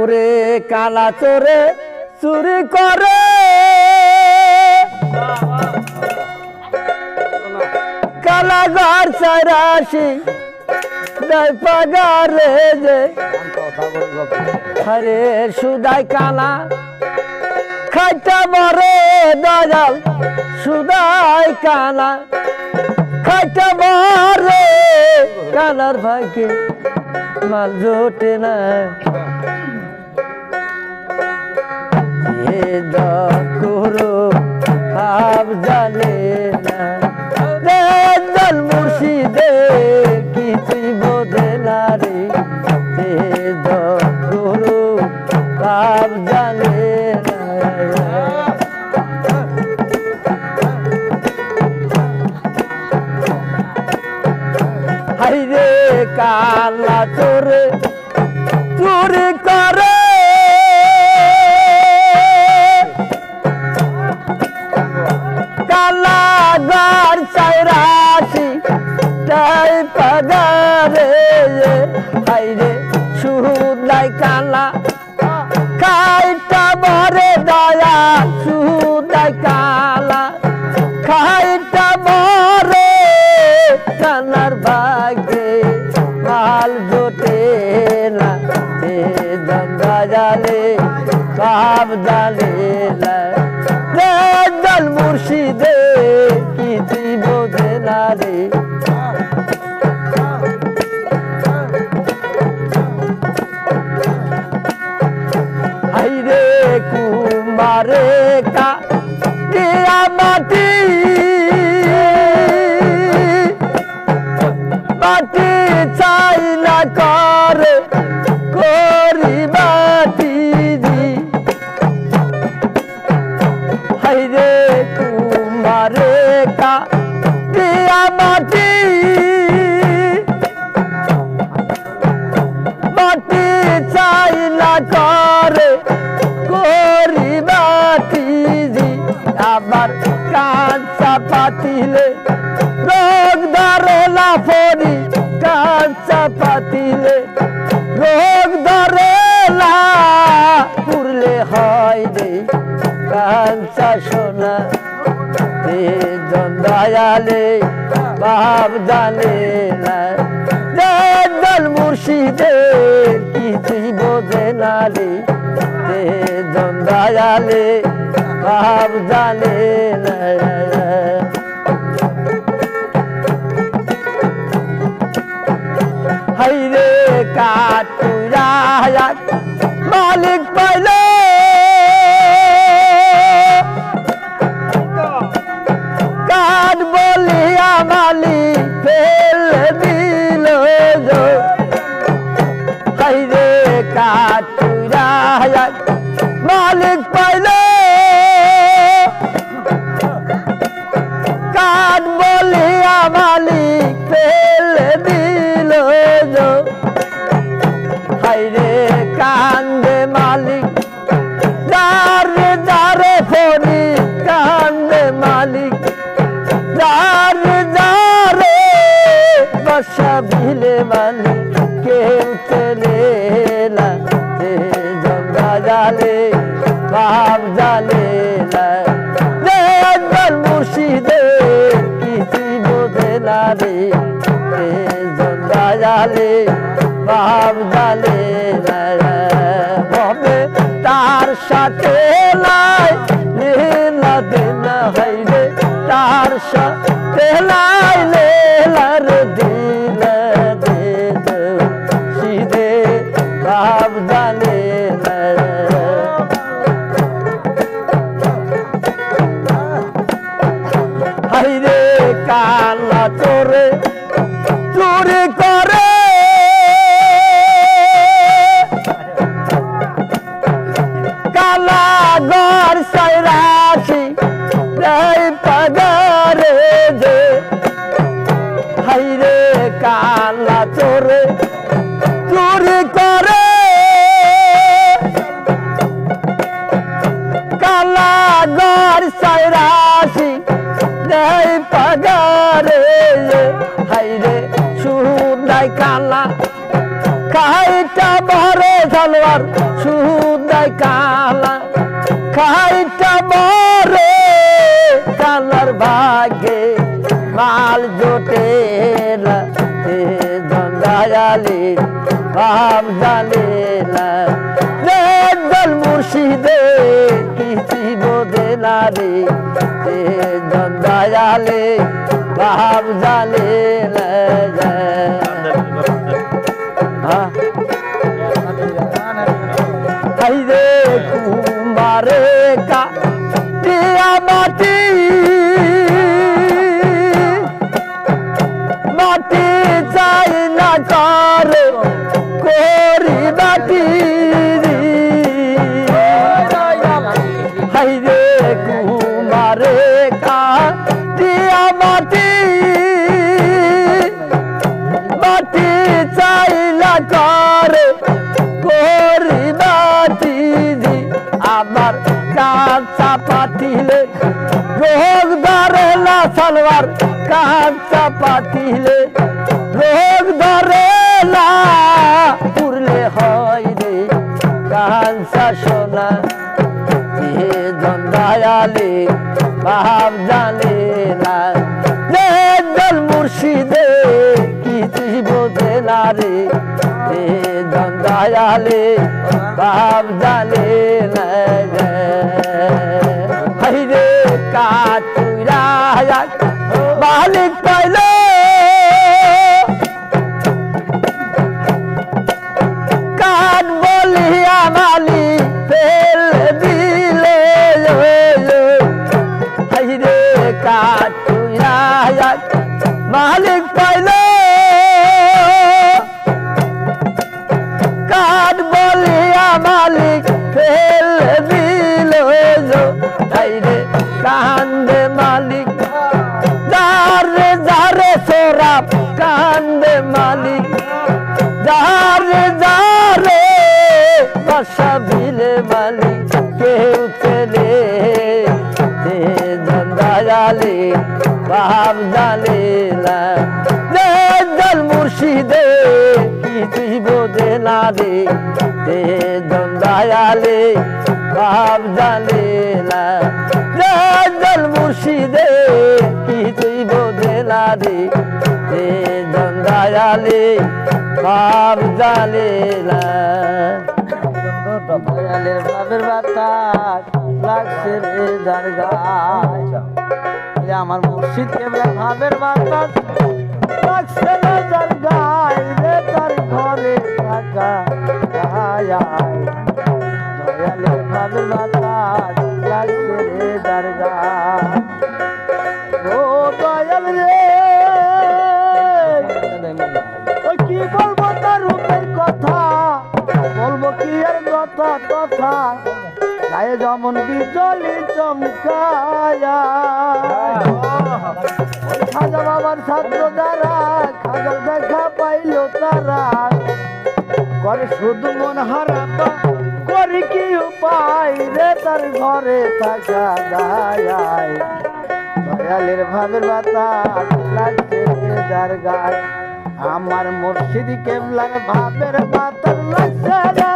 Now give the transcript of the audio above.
ওরে কালা চোরে চুরি করে। কালা ঘর দেয় পাগারে যে। আরে সুদাই কানা খাইটা বড় দয়াল, সুদাই কানা খাইটা বড় কানার ভাইকে। মাল জোটে না। করো ভাব জানে না। দল মুর্শিদে কিছুই বোঝে না রে। কালা চোরে চুরি করে। কালা গার চাইরাশি তাই পাগারে হাইরে সুদাই কালা খাইটা মাল জোটে না সে দন্দা জালে কাব জালে দল মুর্শিদে কিছু বোঝে না রে? কুমারে কা মাটি মাটি কাঁচা সোনা রে দয়ালে, বাপ জানে না। দল মুর্শিদে কিছুই বোঝে না রে। রে দয়ালে, বাপ জানে না। পাইলে কাঠ বলিয়া মালিক ফেলে দিল হাইরে কান্দে মালিক, যারে যারে ফরি কান্দে মালিক, যারে যারে বসা ভিলে মালিক, কেউ চলে জালে বাপ জালে হবে তার সাথে লাই হাজার ছয় রাশি দেয় পাগারে হাইরে সুদাই কালা খাইটা বড় সালোয়ার সুদাই কালা খাইটা বড় কালার ভাগে, মাল জোটে দয়ালি ভাব জানে না। মুর্শিদের না রে জন্দায়ালে ভাব জানে না হ্যাঁ। হাইরে কুমারে কা টিয়া মাটি মাটি চাই না করে করি মাটি কাঁচা সোনা যে দন্দায়ালে ভাব জানে না। যে দল মুর্শিদে কিছুই বোঝে না রে? যে দন্দায়ালে ভাব জানে না হাইরে কাটুরা মালিক পাইলো না। দে জল মুর্শিদে, কিছুই বোঝে না রে। দে জন্দায়ালে বাপ জানে না। দে জল মুর্শিদে, কিছুই বোঝে না রে। দে জন্দায়ালে বাপ জানে না। দয়ালের বাবের বাতাস লাগছে রে যার গায়। আমার মুর্শিদ কেবলা ভাবের বাতাস। লাগছে রে তার কি বলব তার রূপের কথা? বলব কি কথা? কথা যেমন বিজলি চমকায়া। খাজা বাবার ছাত্র যারা, খাজার দেখা পাইল তারা। করে শুধু মন হারাপা, করি কি উপায় রে তার ঘরে থাকা যায়। দয়ালের ভাবের গায় আমার মুর্শিদ কেবলার ভাবের বাতাস লাগছে